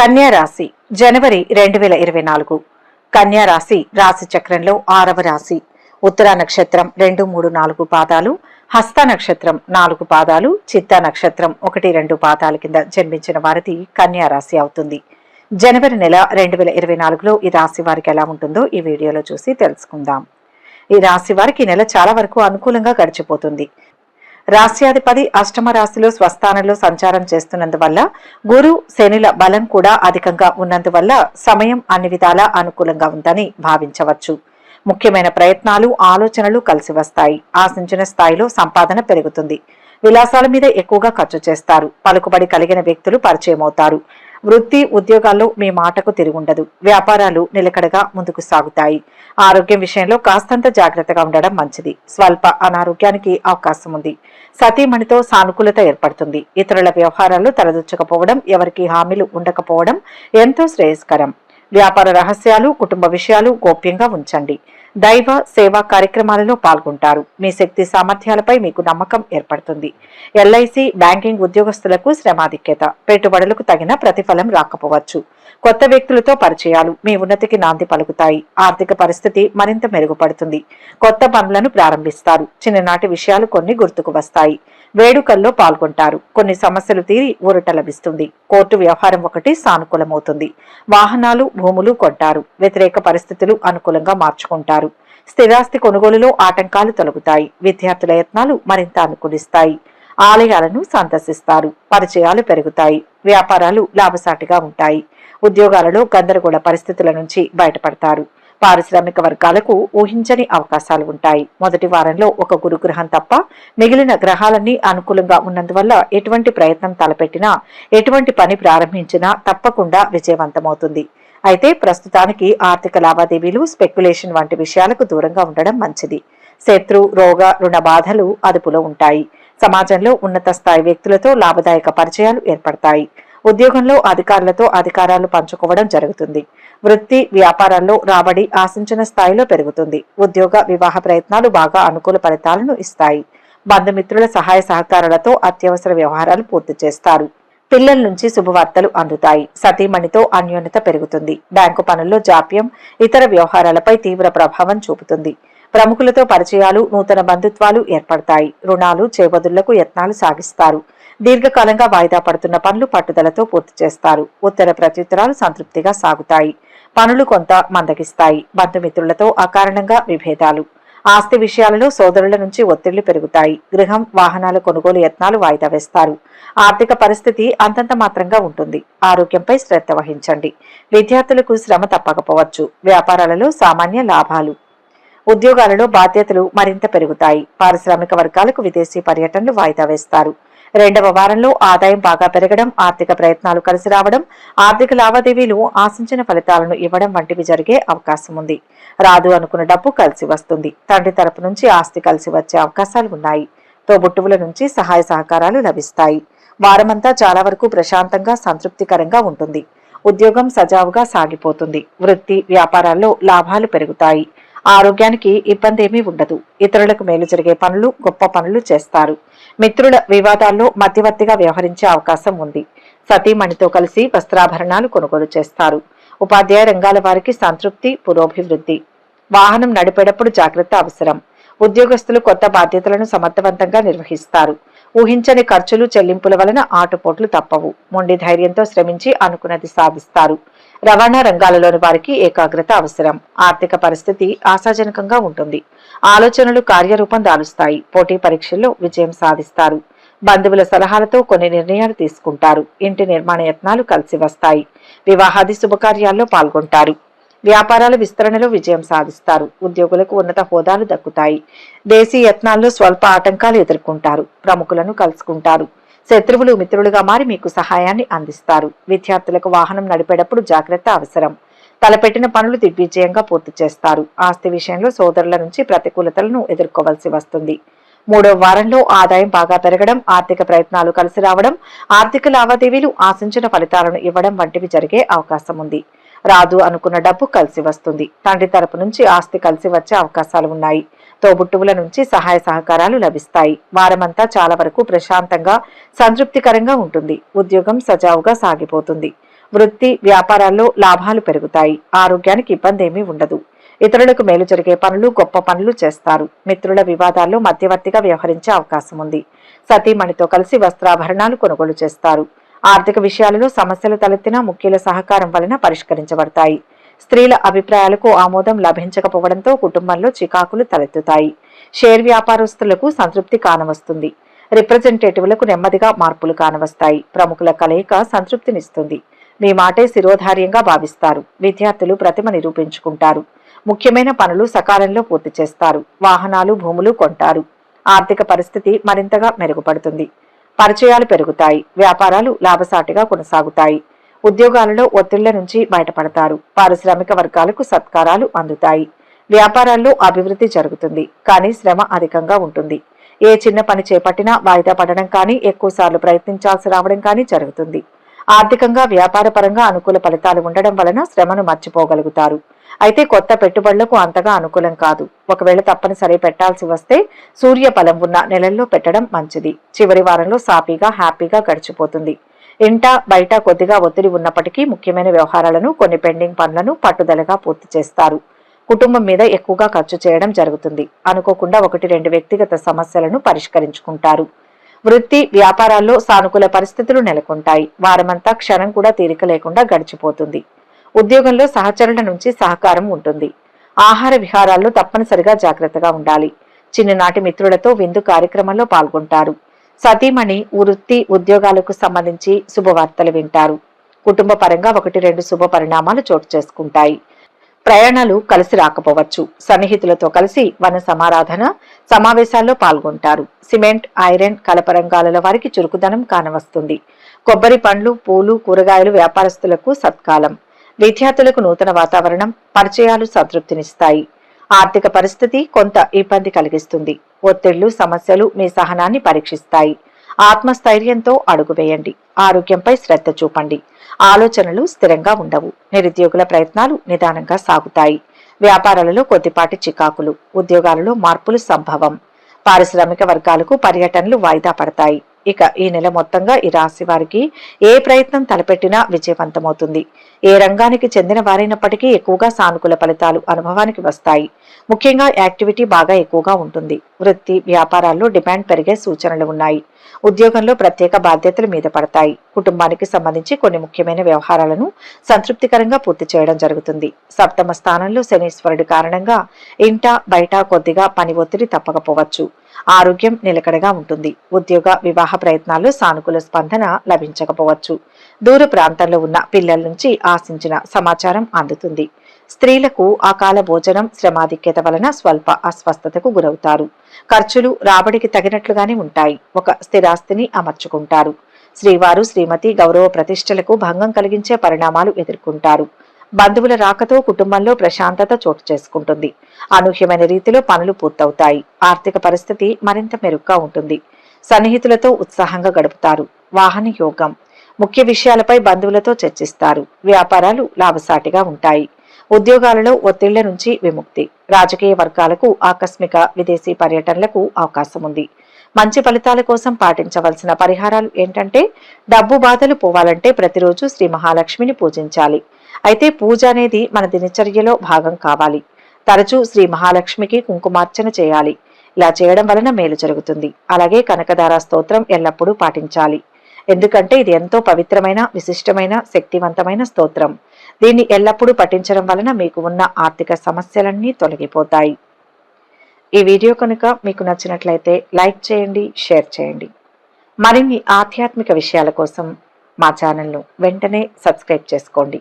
కన్యా రాశి జనవరి రెండు వేల ఇరవై నాలుగు. కన్యా రాశి రాశి చక్రంలో ఆరవ రాశి. ఉత్తర నక్షత్రం రెండు మూడు నాలుగు పాదాలు హస్త నక్షత్రం నాలుగు పాదాలు చిత్త నక్షత్రం ఒకటి రెండు పాదాల కింద జన్మించిన వారిది కన్యా రాశి అవుతుంది. జనవరి నెల రెండు వేల ఇరవై నాలుగులో ఈ రాశి వారికి ఎలా ఉంటుందో ఈ వీడియోలో చూసి తెలుసుకుందాం. ఈ రాశి వారికి నెల చాలా వరకు అనుకూలంగా గడిచిపోతుంది. రాశ్యాధిపతి అష్టమ రాశిలో స్వస్థానంలో సంచారం చేస్తున్నందువల్ల గురు శనిల బలం కూడా అధికంగా ఉన్నందువల్ల సమయం అన్ని విధాలా అనుకూలంగా ఉందని భావించవచ్చు. ముఖ్యమైన ప్రయత్నాలు ఆలోచనలు కలిసి వస్తాయి. ఆశించిన స్థాయిలో సంపాదన పెరుగుతుంది. విలాసాల మీద ఎక్కువగా ఖర్చు చేస్తారు. పలుకుబడి కలిగిన వ్యక్తులు పరిచయం అవుతారు వృత్తి ఉద్యోగాల్లో మీ మాటకు తిరుగుండదు. వ్యాపారాలు నిలకడగా ముందుకు సాగుతాయి. ఆరోగ్యం విషయంలో కాస్తంత జాగ్రత్తగా ఉండడం మంచిది. స్వల్ప అనారోగ్యానికి అవకాశం ఉంది. సతీమణితో సానుకూలత ఏర్పడుతుంది. ఇతరుల వ్యవహారాలు తలదొచ్చకపోవడం ఎవరికి హామీలు ఉండకపోవడం ఎంతో శ్రేయస్కరం. వ్యాపార రహస్యాలు కుటుంబ విషయాలు గోప్యంగా ఉంచండి. దైవ సేవా కార్యక్రమాలలో పాల్గొంటారు. మీ శక్తి సామర్థ్యాలపై మీకు నమ్మకం ఏర్పడుతుంది. ఎల్ఐసి బ్యాంకింగ్ ఉద్యోగస్తులకు శ్రమాధిక్యత. పెట్టుబడులకు తగిన ప్రతిఫలం రాకపోవచ్చు. కొత్త వ్యక్తులతో పరిచయాలు మీ ఉన్నతికి నాంది పలుకుతాయి. ఆర్థిక పరిస్థితి మరింత మెరుగుపడుతుంది. కొత్త పనులను ప్రారంభిస్తారు. చిన్ననాటి విషయాలు కొన్ని గుర్తుకు వస్తాయి. వేడుకల్లో పాల్గొంటారు. కొన్ని సమస్యలు తీరి ఊరట లభిస్తుంది. కోర్టు వ్యవహారం ఒకటి సానుకూలమవుతుంది. వాహనాలు భూములు కొంటారు. వ్యతిరేక పరిస్థితులు అనుకూలంగా మార్చుకుంటారు. స్థిరాస్తి కొనుగోలులో ఆటంకాలు తొలగుతాయి. విద్యార్థుల యత్నాలు మరింత అనుకూలిస్తాయి. ఆలయాలను సందర్శిస్తారు. పరిచయాలు పెరుగుతాయి. వ్యాపారాలు లాభసాటిగా ఉంటాయి. ఉద్యోగాలలో గందరగోళ పరిస్థితుల నుంచి బయటపడతారు. పారిశ్రామిక వర్గాలకు ఊహించని అవకాశాలు ఉంటాయి. మొదటి వారంలో ఒక గురుగ్రహం తప్ప మిగిలిన గ్రహాలన్నీ అనుకూలంగా ఉన్నందువల్ల ఎటువంటి ప్రయత్నం తలపెట్టినా ఎటువంటి పని ప్రారంభించినా తప్పకుండా విజయవంతమవుతుంది. అయితే ప్రస్తుతానికి ఆర్థిక లావాదేవీలు స్పెక్యులేషన్ వంటి విషయాలకు దూరంగా ఉండడం మంచిది. శత్రు రోగ రుణ బాధలు అదుపులో ఉంటాయి. సమాజంలో ఉన్నత స్థాయి వ్యక్తులతో లాభదాయక పరిచయాలు ఏర్పడతాయి. ఉద్యోగంలో అధికారులతో అధికారాలు పంచుకోవడం జరుగుతుంది. వృత్తి వ్యాపారాల్లో రాబడి ఆశించిన స్థాయిలో పెరుగుతుంది. ఉద్యోగ వివాహ ప్రయత్నాలు బాగా అనుకూల ఫలితాలను ఇస్తాయి. బంధుమిత్రుల సహాయ సహకారాలతో అత్యవసర వ్యవహారాలు పూర్తి చేస్తారు. పిల్లల నుంచి శుభవార్తలు అందుతాయి. సతీమణితో అన్యోన్యత పెరుగుతుంది. బ్యాంకు పనుల్లో జాప్యం ఇతర వ్యవహారాలపై తీవ్ర ప్రభావం చూపుతుంది. ప్రముఖులతో పరిచయాలు నూతన బంధుత్వాలు ఏర్పడతాయి. రుణాలు చేబదుళ్ళకు యత్నాలు సాగిస్తారు. దీర్ఘకాలంగా వాయిదా పడుతున్న పనులు పట్టుదలతో పూర్తి చేస్తారు. ఉత్తర ప్రత్యుత్తరాలు సంతృప్తిగా సాగుతాయి. పనులు కొంత మందగిస్తాయి. బంధుమిత్రులతో అకారణంగా విభేదాలు. ఆస్తి విషయాలలో సోదరుల నుంచి ఒత్తిళ్ళు పెరుగుతాయి. గృహం వాహనాల కొనుగోలు యత్నాలు వాయిదా వేస్తారు. ఆర్థిక పరిస్థితి అంతంత మాత్రంగా ఉంటుంది. ఆరోగ్యంపై శ్రద్ధ వహించండి. విద్యార్థులకు శ్రమ తప్పకపోవచ్చు. వ్యాపారాలలో సామాన్య లాభాలు. ఉద్యోగాలలో బాధ్యతలు మరింత పెరుగుతాయి. పారిశ్రామిక వర్గాలకు విదేశీ పర్యటనలు వాయిదా వేస్తారు. రెండవ వారంలో ఆదాయం బాగా పెరగడం ఆర్థిక ప్రయత్నాలు కలిసి రావడం ఆర్థిక లావాదేవీలు ఆశించిన ఫలితాలను ఇవ్వడం వంటివి జరిగే అవకాశం ఉంది. రాదు అనుకున్న డబ్బు కలిసి వస్తుంది. తండ్రి తరపు నుంచి ఆస్తి కలిసి వచ్చే అవకాశాలు ఉన్నాయి. తోబుట్టువుల నుంచి సహాయ సహకారాలు లభిస్తాయి. వారమంతా చాలా వరకు ప్రశాంతంగా సంతృప్తికరంగా ఉంటుంది. ఉద్యోగం సజావుగా సాగిపోతుంది. వృత్తి వ్యాపారాల్లో లాభాలు పెరుగుతాయి. ఆరోగ్యానికి ఇబ్బంది ఏమీ ఉండదు. ఇతరులకు మేలు జరిగే పనులు గొప్ప పనులు చేస్తారు. మిత్రుల వివాదాల్లో మధ్యవర్తిగా వ్యవహరించే అవకాశం ఉంది. సతీమణితో కలిసి వస్త్రాభరణాలు కొనుగోలు చేస్తారు. ఉపాధ్యాయ రంగాల వారికి సంతృప్తి పురోభివృద్ధి. వాహనం నడిపేటప్పుడు జాగ్రత్త అవసరం. ఉద్యోగస్తులు కొత్త బాధ్యతలను సమర్థవంతంగా నిర్వహిస్తారు. ఊహించని ఖర్చులు చెల్లింపుల వలన ఆటుపోట్లు తప్పవు. మొండి ధైర్యంతో శ్రమించి అనుకున్నది సాధిస్తారు. రవాణా రంగాలలోని వారికి ఏకాగ్రత అవసరం. ఆర్థిక పరిస్థితి ఆశాజనకంగా ఉంటుంది. ఆలోచనలు కార్యరూపం దాలుస్తాయి. పోటీ పరీక్షల్లో విజయం సాధిస్తారు. బంధువుల సలహాలతో కొన్ని నిర్ణయాలు తీసుకుంటారు. ఇంటి నిర్మాణ యత్నాలు కలిసి వస్తాయి. వివాహాది శుభకార్యాల్లో పాల్గొంటారు. వ్యాపారాల విస్తరణలో విజయం సాధిస్తారు. ఉద్యోగులకు ఉన్నత హోదాలు దక్కుతాయి. దేశీ యత్నాల్లో స్వల్ప ఆటంకాలు ఎదుర్కొంటారు. ప్రముఖులను కలుసుకుంటారు. శత్రువులు మిత్రులుగా మారి మీకు సహాయాన్ని అందిస్తారు. విద్యార్థులకు వాహనం నడిపేటప్పుడు జాగ్రత్త అవసరం. తలపెట్టిన పనులు దిగ్విజయంగా పూర్తి చేస్తారు. ఆస్తి విషయంలో సోదరుల నుంచి ప్రతికూలతలను ఎదుర్కోవాల్సి వస్తుంది. మూడో వారంలో ఆదాయం బాగా పెరగడం ఆర్థిక ప్రయత్నాలు కలిసి రావడం ఆర్థిక లావాదేవీలు ఆశించిన ఫలితాలను ఇవ్వడం వంటివి జరిగే అవకాశం ఉంది. రాదు అనుకున్న డబ్బు కలిసి వస్తుంది. తండ్రి తరపు నుంచి ఆస్తి కలిసి వచ్చే అవకాశాలు ఉన్నాయి. తోబుట్టువుల నుంచి సహాయ సహకారాలు లభిస్తాయి. వారమంతా చాలా వరకు ప్రశాంతంగా సంతృప్తికరంగా ఉంటుంది. ఉద్యోగం సజావుగా సాగిపోతుంది. వృత్తి వ్యాపారాల్లో లాభాలు పెరుగుతాయి. ఆరోగ్యానికి ఇబ్బంది ఏమీ ఉండదు. ఇతరులకు మేలు జరిగే పనులు గొప్ప పనులు చేస్తారు. మిత్రుల వివాదాల్లో మధ్యవర్తిగా వ్యవహరించే అవకాశం ఉంది. సతీమణితో కలిసి వస్త్రాభరణాలు కొనుగోలు చేస్తారు. ఆర్థిక విషయాలలో సమస్యలు తలెత్తినా ముఖ్యుల సహకారం వలన పరిష్కరించబడతాయి. స్త్రీల అభిప్రాయాలకు ఆమోదం లభించకపోవడంతో కుటుంబంలో చికాకులు తలెత్తుతాయి. షేర్ వ్యాపారస్తులకు సంతృప్తి కానవస్తుంది. రిప్రజెంటేటివ్లకు నెమ్మదిగా మార్పులు కానవస్తాయి. ప్రముఖుల కలయిక సంతృప్తినిస్తుంది. మీ మాటే శిరోధార్యంగా భావిస్తారు. విద్యార్థులు ప్రతిమ నిరూపించుకుంటారు. ముఖ్యమైన పనులు సకాలంలో పూర్తి చేస్తారు. వాహనాలు భూములు కొంటారు. ఆర్థిక పరిస్థితి మరింతగా మెరుగుపడుతుంది. పరిచయాలు పెరుగుతాయి. వ్యాపారాలు లాభసాటిగా కొనసాగుతాయి. ఉద్యోగాలలో ఒత్తిళ్ళ నుంచి బయటపడతారు. పారిశ్రామిక వర్గాలకు సత్కారాలు అందుతాయి. వ్యాపారాల్లో అభివృద్ధి జరుగుతుంది. కానీ శ్రమ అధికంగా ఉంటుంది. ఏ చిన్న పని చేపట్టినా వాయిదా పడడం కానీ ఎక్కువసార్లు ప్రయత్నించాల్సి రావడం కానీ జరుగుతుంది. ఆర్థికంగా వ్యాపారపరంగా అనుకూల ఫలితాలు ఉండడం వలన శ్రమను మర్చిపోగలుగుతారు. అయితే కొత్త పెట్టుబడులకు అంతగా అనుకూలం కాదు. ఒకవేళ తప్పనిసరి పెట్టాల్సి వస్తే సూర్య బలం ఉన్న నెలల్లో పెట్టడం మంచిది. చివరి వారంలో సాఫీగా హ్యాపీగా గడిచిపోతుంది. ఇంట బయట కొద్దిగా ఒత్తిడి ఉన్నప్పటికీ ముఖ్యమైన వ్యవహారాలను కొన్ని పెండింగ్ పనులను పట్టుదలగా పూర్తి చేస్తారు. కుటుంబం మీద ఎక్కువగా ఖర్చు చేయడం జరుగుతుంది. అనుకోకుండా ఒకటి రెండు వ్యక్తిగత సమస్యలను పరిష్కరించుకుంటారు. వృత్తి వ్యాపారాల్లో సానుకూల పరిస్థితులు నెలకొంటాయి. వారమంతా క్షణం కూడా తీరిక లేకుండా గడిచిపోతుంది. ఉద్యోగంలో సహచరుల నుంచి సహకారం ఉంటుంది. ఆహార విహారాల్లో తప్పనిసరిగా జాగ్రత్తగా ఉండాలి. చిన్ననాటి మిత్రులతో విందు కార్యక్రమంలో పాల్గొంటారు. సతీమణి వృత్తి ఉద్యోగాలకు సంబంధించి శుభవార్తలు వింటారు. కుటుంబ పరంగా ఒకటి రెండు శుభ పరిణామాలు చోటు చేసుకుంటాయి. ప్రయాణాలు కలిసి రాకపోవచ్చు. సన్నిహితులతో కలిసి వన సమారాధన సమావేశాల్లో పాల్గొంటారు. సిమెంట్ ఐరన్ కలప రంగాలల వారికి చురుకుదనం కానవస్తుంది. కొబ్బరి పండ్లు పూలు కూరగాయలు వ్యాపారస్తులకు సత్కాలం. విద్యార్థులకు నూతన వాతావరణం పరిచయాలు సంతృప్తినిస్తాయి. ఆర్థిక పరిస్థితి కొంత ఇబ్బంది కలిగిస్తుంది. ఒత్తిళ్ళు సమస్యలు మీ సహనాన్ని పరీక్షిస్తాయి. ఆత్మస్థైర్యంతో అడుగు వేయండి. ఆరోగ్యంపై శ్రద్ధ చూపండి. ఆలోచనలు స్థిరంగా ఉండవు. నిరుద్యోగుల ప్రయత్నాలు నిదానంగా సాగుతాయి. వ్యాపారాలలో కొద్దిపాటి చికాకులు ఉద్యోగాలలో మార్పులు సంభవం. పారిశ్రామిక వర్గాలకు పర్యటనలు వాయిదా పడతాయి. ఇక ఈ నెల మొత్తంగా ఈ రాశి వారికి ఏ ప్రయత్నం తలపెట్టినా విజయవంతమవుతుంది. ఏ రంగానికి చెందిన వారైనప్పటికీ ఎక్కువగా సానుకూల ఫలితాలు అనుభవానికి వస్తాయి. ముఖ్యంగా యాక్టివిటీ బాగా ఎక్కువగా ఉంటుంది. వృత్తి వ్యాపారాల్లో డిమాండ్ పెరిగే సూచనలు ఉన్నాయి. ఉద్యోగంలో ప్రత్యేక బాధ్యతలు మీద పడతాయి. కుటుంబానికి సంబంధించి కొన్ని ముఖ్యమైన వ్యవహారాలను సంతృప్తికరంగా పూర్తి చేయడం జరుగుతుంది. సప్తమ స్థానంలో శనీశ్వరుడి కారణంగా ఇంట బయట కొద్దిగా పని ఒత్తిడి తప్పకపోవచ్చు. ఆరోగ్యం నిలకడగా ఉంటుంది. ఉద్యోగ వివాహ ప్రయత్నాల్లో సానుకూల స్పందన లభించకపోవచ్చు. దూర ప్రాంతంలో ఉన్న పిల్లల నుంచి ఆశించిన సమాచారం అందుతుంది. స్త్రీలకు అకాల భోజనం శ్రమాధిక్యత వలన స్వల్ప అస్వస్థతకు గురవుతారు. ఖర్చులు రాబడికి తగినట్లుగానే ఉంటాయి. ఒక స్థిరాస్తిని అమర్చుకుంటారు. శ్రీవారు శ్రీమతి గౌరవ ప్రతిష్టలకు భంగం కలిగించే పరిణామాలు ఎదుర్కొంటారు. బంధువుల రాకతో కుటుంబంలో ప్రశాంతత చోటు చేసుకుంటుంది. అనూహ్యమైన రీతిలో పనులు పూర్తవుతాయి. ఆర్థిక పరిస్థితి మరింత మెరుగ్గా ఉంటుంది. సన్నిహితులతో ఉత్సాహంగా గడుపుతారు. వాహన యోగం. ముఖ్య విషయాలపై బంధువులతో చర్చిస్తారు. వ్యాపారాలు లాభసాటిగా ఉంటాయి. ఉద్యోగాలలో ఒత్తిళ్ళ నుంచి విముక్తి. రాజకీయ వర్గాలకు ఆకస్మిక విదేశీ పర్యటనలకు అవకాశం ఉంది. మంచి ఫలితాల కోసం పాటించవలసిన పరిహారాలు ఏంటంటే డబ్బు బాధలు పోవాలంటే ప్రతిరోజు శ్రీ మహాలక్ష్మిని పూజించాలి. అయితే పూజ అనేది మన దినచర్యలో భాగం కావాలి. తరచూ శ్రీ మహాలక్ష్మికి కుంకుమార్చన చేయాలి. ఇలా చేయడం వలన మేలు జరుగుతుంది. అలాగే కనకదార స్తోత్రం ఎల్లప్పుడూ పాటించాలి. ఎందుకంటే ఇది ఎంతో పవిత్రమైన విశిష్టమైన శక్తివంతమైన స్తోత్రం. దీన్ని ఎల్లప్పుడూ పఠించడం వలన మీకు ఉన్న ఆర్థిక సమస్యలన్నీ తొలగిపోతాయి. ఈ వీడియో కనుక మీకు నచ్చినట్లయితే లైక్ చేయండి షేర్ చేయండి. మరిన్ని ఆధ్యాత్మిక విషయాల కోసం మా ఛానల్ను వెంటనే సబ్స్క్రైబ్ చేసుకోండి.